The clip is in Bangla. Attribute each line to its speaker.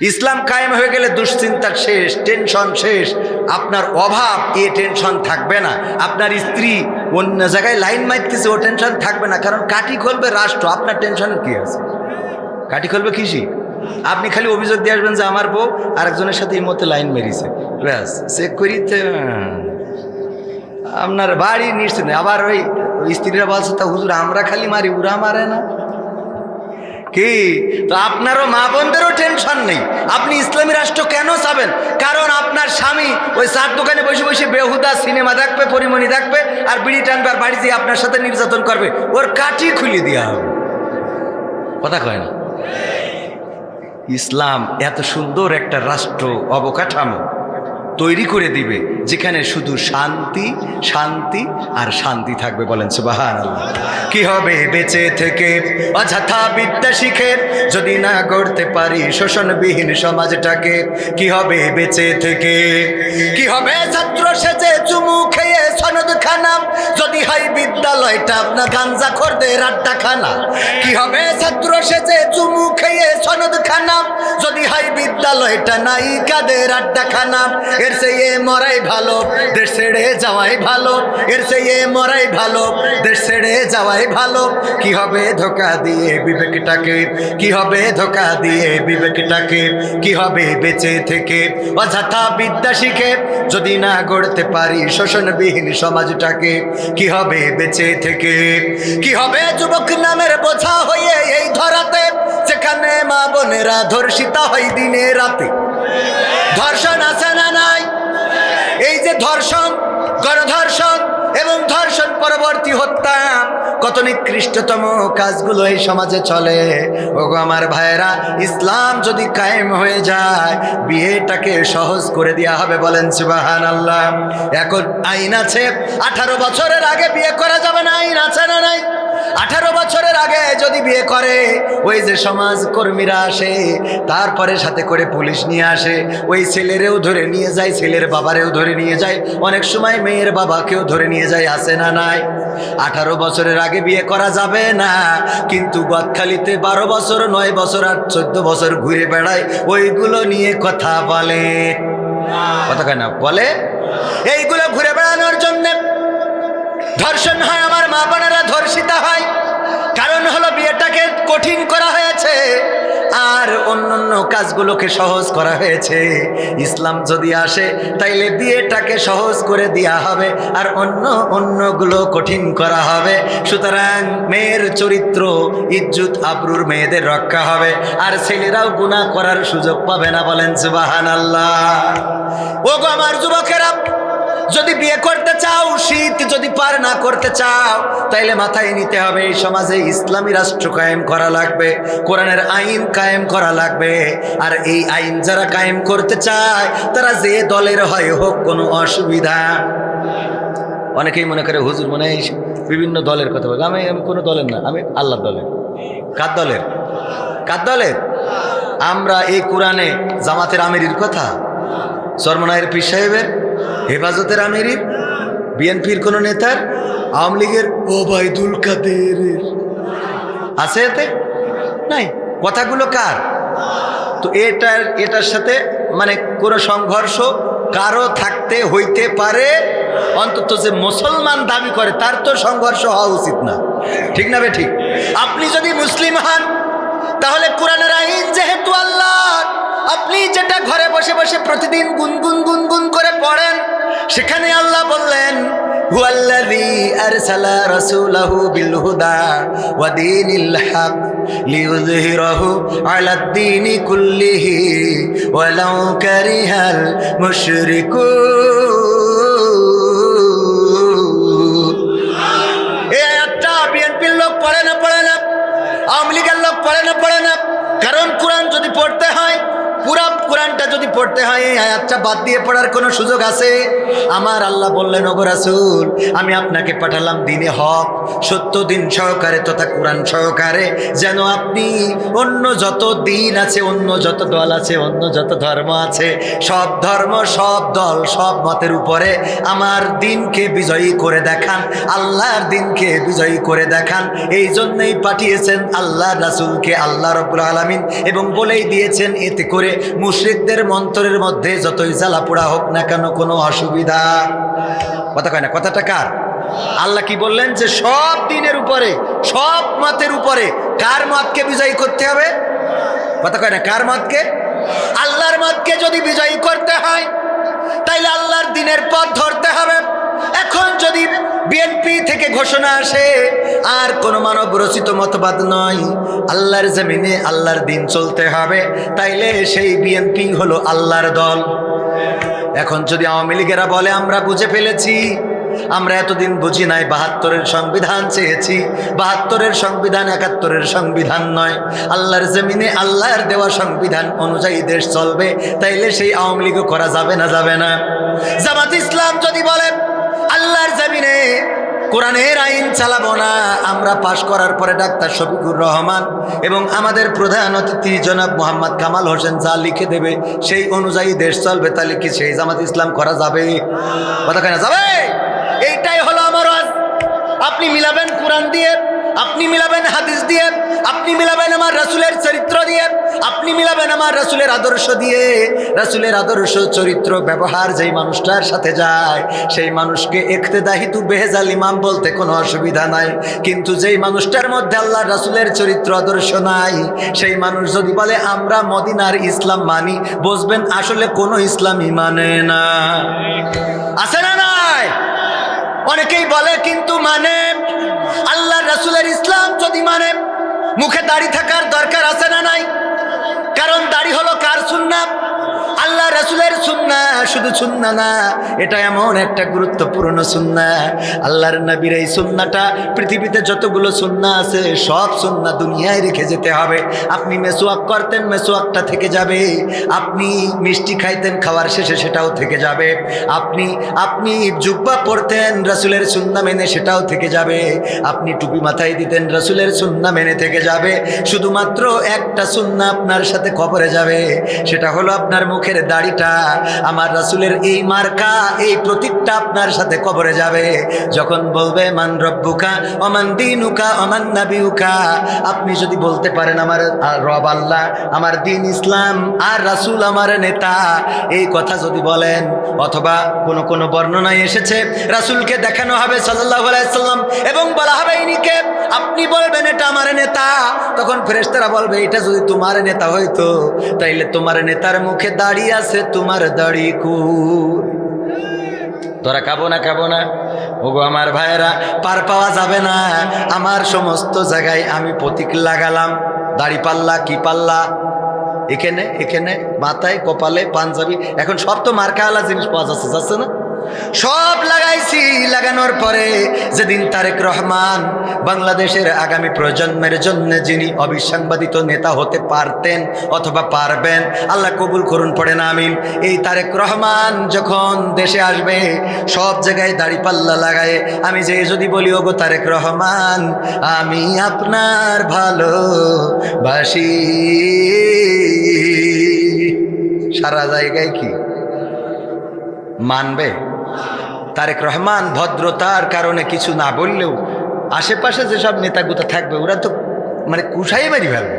Speaker 1: ইসলাম কায়েম হয়ে গেলে দুশ্চিন্তা শেষ টেনশন শেষ। আপনার অভাব এ টেনশন থাকবে না। আপনার স্ত্রী অন্য জায়গায় লাইন মারতেছে, ও টেনশন থাকবে না। কারণ কাটি খুলবে রাষ্ট্র। আপনার টেনশন কি আছে? কাটি খুলবে কৃষি? আপনি খালি অভিযোগ দিয়ে আসবেন যে আমার বউ আরেকজনের সাথে এই মতো লাইন মেরিছে। ব্যাস চেক করিতে আপনার বাড়ি নিশ্চিত আবার ওই স্ত্রীরা বলছে, তা হুজুর, আমরা খালি মারি উড়া মারে না। কি? তো আপনারও মা বোনদেরও টেনশন নেই। আপনি ইসলামী রাষ্ট্র কেন চাবেন? কারণ আপনার স্বামী ওই চার দোকানে বসে বসে বেহুদা সিনেমা দেখবে, পরিমণি দেখবে, আর বিড়ি টানবে, আর বাড়ি দিয়ে আপনার সাথে নির্যাতন করবে। ওর কাঠি খুলে দেওয়া হবে। কথা কয় না? ইসলাম এত সুন্দর একটা রাষ্ট্র, অবকাঠামো। তৈরি করে দিবে, যেখানে শুধু শান্তি শান্তি আর শান্তি থাকবে বলেন সুবাহান কি হবে বেঁচে থেকে? অযথা বিদ্যা শিখে যদি না গড়তে পারি শোষণবিহীন সমাজটাকে, কি হবে বেঁচে থেকে? কি হবে ছাত্র সেজে চুমু বিদ্যালয়টা আপনার গাঞ্জা খোরদের আড্ডা খানা কি হবে? ছাত্র সেজে চুমু খেয়ে সনদ খানা যদি হয় বিদ্যালয়টা নাই কাদের আড্ডা খানা এর মরাই ভালো, দেশ ছেড়ে যাওয়াই ভালো। এর মরাই ভালো, দেশ ছেড়ে যাওয়াই ভালো। কি হবে ধোকা দিয়ে বিবেকটাকে? কি হবে ধোকা দিয়ে বিবেকটাকে? কি হবে বেঁচে থেকে? অযথা বিদ্যা শিখে যদি না গড়তে পারি শোষণবিহীন সমাজটাকে, কি হবে বেঁচে থেকে। কি হবে যুবক নামের বোঝা হয়ে এই ধরাতে? সেখানে মা বোনেরা ধর্ষিতা হয় দিনে রাতে। ধর্ষণ আছে না নাই? এই যে ধর্ষণ, গণধর্ষণ এবং ধর্ষণ পরবর্তী হত্যা। কত নিকৃষ্টতম কাজগুলো এই সমাজে চলে। ওগো আমার ভাইয়েরা, ইসলাম যদি কায়েম হয়ে যায়, বিয়েটাকে সহজ করে দেওয়া হবে বলেন সুবাহান আল্লাহ এখন আইন আছে, আঠারো বছরের আগে বিয়ে করা যাবে না, আইন আছে না নাই? আঠারো বছরের আগে যদি বিয়ে করে, ওই যে সমাজ কর্মীরা আসে, তারপরে সাথে করে পুলিশ নিয়ে আসে, ওই ছেলেরেও ধরে নিয়ে যায়, ছেলের বাবারেও ধরে নিয়ে যায়, অনেক সময় মেয়ের বাবাকেও ধরে নিয়ে যায় আসে না নাই? আঠারো বছরের আগে বিয়ে করা যাবে না, কিন্তু গদখালিতে বারো বছর, নয় বছর আর চোদ্দ বছর ঘুরে বেড়ায়, ওইগুলো নিয়ে কথা বলে। কথা কেন বলে? এইগুলো ঘুরে বেড়ানোর জন্যে ধর্ষণ হয়, আমার মা বোনেরা ধর্ষিতা হয়। কারণ হলো বিয়েটাকে কঠিন করা হয়েছে, আর অন্য অন্য কাজগুলোকে সহজ করা হয়েছে। ইসলাম যদি আসে, তাইলে বিয়েটাকে সহজ করে দেওয়া হবে, আর অন্য অন্যগুলো কঠিন করা হবে। সুতরাং মেয়ের চরিত্র, ইজ্জুত, আবরুর মেয়েদের রক্ষা হবে, আর ছেলেরাও গুণা করার সুযোগ পাবে না বলেন সুবাহান আল্লাহ ও গো আমার যুবকেরা যদি বিয়ে করতে চাও, শীত যদি পার না করতে চাও, তাইলে মাথায় নিতে হবে এই সমাজে ইসলামী রাষ্ট্র কায়েম করা লাগবে, কোরআনের আইন কায়েম করা লাগবে। আর এই আইন যারা কায়েম করতে চায়, তারা যে দলের হয় হোক, কোনো অসুবিধা। অনেকেই মনে করে, হুজুর, মনে হয় বিভিন্ন দলের কথা বলে। আমি আমি কোনো দলের না, আমি আল্লাহ দলের। কার দলের? কার দলের? আমরা এই কোরআনে জামাতের আমিরির কথা সরমনায়ের পীর সাহেবের হেফাজতের আমিরির বিএনপির কোন নেতার, আওয়ামী লীগের ওবায়দুল কাদের আছে এতে? নাই। কথাগুলো কার? তো এটার এটার সাথে মানে কোনো সংঘর্ষ কারও থাকতে হইতে পারে, অন্তত যে মুসলমান দাবি করে, তার তো সংঘর্ষ হওয়া উচিত না। ঠিক না বে ঠিক? আপনি যদি মুসলিম হন, তাহলে কোরআনের আইন যেহেতু আল্লাহ আপনি যেটা ঘরে বসে বসে প্রতিদিন গুনগুন গুনগুন করে পড়েন, সেখানে আল্লাহ বললেন ওয়া কারিহাল বিএনপির লোক পড়ে না পড়ে না, আওয়ামী লীগের লোক পড়ে না পড়ে না। কারণ কোরআন যদি পড়তে হয় কোরআনটা যদি পড়তে হয়, এই আয়াতটা বাদ দিয়ে পড়ার কোনো সুযোগ আছে? আমার আল্লাহ বললেন, ওগো আমি আপনাকে পাঠালাম দিনে হক, সত্য দিন সহকারে তথা কোরআন সহকারে। যেন আপনি অন্য যত দিন আছে, অন্য যত দল আছে, অন্য যত ধর্ম আছে, সব ধর্ম, সব দল, সব মতের উপরে আমার দিনকে বিজয়ী করে দেখান, আল্লাহর দিনকে বিজয়ী করে দেখান। এই জন্যই পাঠিয়েছেন আল্লাহ রাসূলকে, আল্লাহ রব্বুল আলামিন, এবং বলেই দিয়েছেন, এতে করে মুশরিকদের মন্তরের মধ্যে যতই জ্বালা পোড়া হোক না কেন কোনো অসুবিধা। কথা কয় না, কথাটা কার? আল্লাহ কি বললেন যে সব দিনের উপরে, সব মতের উপরে কার মতকে বিজয়ী করতে হবে? কথা কয় না, কার মতকে? আল্লাহর মতকে যদি বিজয়ী করতে হয়, তাইলে আল্লাহর দিনের পথ ধরতে হবে। এখন যদি বিএনপি থেকে ঘোষণা আসে, আর কোনো মানব রচিত মতবাদ নয়। আল্লাহর জমিনে আল্লাহর দিন চলতে হবে, তাইলে সেই বিএনপি হলো আল্লাহর দল। এখন যদি আওয়ামী লীগেরা বলে, আমরা বুঝে ফেলেছি, আমরা এতদিন বুঝি নাই, বাহাত্তরের সংবিধান চেয়েছি। বাহাত্তরের সংবিধান একাত্তরের সংবিধান নয়। আল্লাহর জমিনে আল্লাহর দেওয়া সংবিধান অনুযায়ী দেশ চলবে, তাইলে সেই আওয়ামী লীগও করা যাবে না যাবে না। জামাত ইসলাম যদি বলে আল্লাহর জামিনে কোরআনের আইন চালাবো না, আমরা পাশ করার পরে ডাক্তার শফিকুর রহমান এবং আমাদের প্রধান অতিথি জনাব মোহাম্মদ কামাল হোসেন যা লিখে দেবে, সেই অনুযায়ী দেশ চলবে তাহলে কি সেই জামাত ইসলাম করা যাবে। কথা কেনা যাবে? এইটাই হলো আমার আপনি মিলাবেন কোরআন দিয়ে। আপনি মিলাবেন হাদিস দিয়ে, আপনি মিলাবেন আমার রাসুলের চরিত্র দিয়ে, আপনি মিলাবেন আমার রাসুলের আদর্শ দিয়ে। রাসুলের আদর্শ চরিত্র ব্যবহার যেই মানুষটার সাথে যায়, সেই মানুষকে একতে দাহিতু বেহেজাল ইমাম বলতে কোনো অসুবিধা নাই। কিন্তু যেই মানুষটার মধ্যে আল্লাহ রাসুলের চরিত্র আদর্শ নাই, সেই মানুষ যদি বলে, আমরা মদিনার ইসলাম মানি বুঝবেন আসলে কোনো ইসলামই মানে না। আছে না নাই? অনেকেই বলে, কিন্তু মানে মানে মুখে দাড়ি থাকার দরকার আছে না নাই? কারণ দাড়ি হলো কার সুন্না আল্লাহ রাসুলের সুন্না শুধু সুন্না না, এটা এমন একটা গুরুত্বপূর্ণ সুন্না আল্লাহর নবীর এই সুন্নাটা পৃথিবীতে যতগুলো সুন্না আছে, সব সুন্না দুনিয়ায় রেখে যেতে হবে। আপনি মেসোয়াক করতেন, মেসোয়াকটা থেকে যাবে। আপনি মিষ্টি খাইতেন, খাওয়ার শেষে সেটাও থেকে যাবে। আপনি আপনি জুব্বা পড়তেন রাসুলের সুন্না মেনে সেটাও থেকে যাবে। আপনি টুপি মাথায় দিতেন, রাসুলের সুন্না মেনে থেকে যাবে। শুধুমাত্র একটা সুন্না আপনার সাথে কবরে যাবে। সেটা হলো আপনার মুখের দাড়িটা আমার রাসুলের এই মার্কা, এই প্রতীকটা আপনার সাথে কবরে যাবে। যখন বলবে, মান রব্বুকা অমান দিনুকা অমান নাবিউকা আপনি যদি বলতে পারেন, আমার রব আল্লাহ, আমার দিন ইসলাম, আর রাসুল আমার নেতা এই কথা যদি বলেন, অথবা কোনো কোনো বর্ণনায় এসেছে, রাসুলকে দেখানো হবে সাল্লাহ আলাইসাল্লাম এবং আপনি বলবেন এটা আমার নেতা। তখন ফেরেশতারা বলবে, এটা যদি তোমার নেতা হইতো, তাইলে তোমার নেতার মুখে দাড়ি আছে, তোমার দাড়ি কু তোরা খাব না খাব না। ওগো আমার ভাইয়েরা, পার পাওয়া যাবে না। আমার সমস্ত জায়গায় আমি প্রতীক লাগালাম। দাড়ি পাল্লা, কি পাল্লা? এখানে এখানে, মাথায়, কপালে, পাঞ্জাবি। এখন সব তো মার্কাওয়ালা জিনিস পাওয়া যাচ্ছে যাচ্ছে না? সব লাগাইছি লাগানোর পরে যেদিন তারেক রহমান বাংলাদেশের আগামী প্রজন্মের জন্য যিনি অবিসংবাদিত নেতা হতে পারতেন অথবা পারবেন, আল্লাহ কবুল করুন, পড়েন, আমিন। এই তারেক রহমান যখন দেশে আসবে, সব জায়গায় দাড়ি পাল্লা লাগায় আমি যে যদি বলি, ওগো তারেক রহমান, আমি আপনার ভালো বাসি সারা জায়গায় কি? মানবে? তারেক রহমান ভদ্রতার কারণে কিছু না বললেও আশেপাশে যেসব নেতাগুতা থাকবে, ওরা তো মানে কুশাই মারি ফেলবে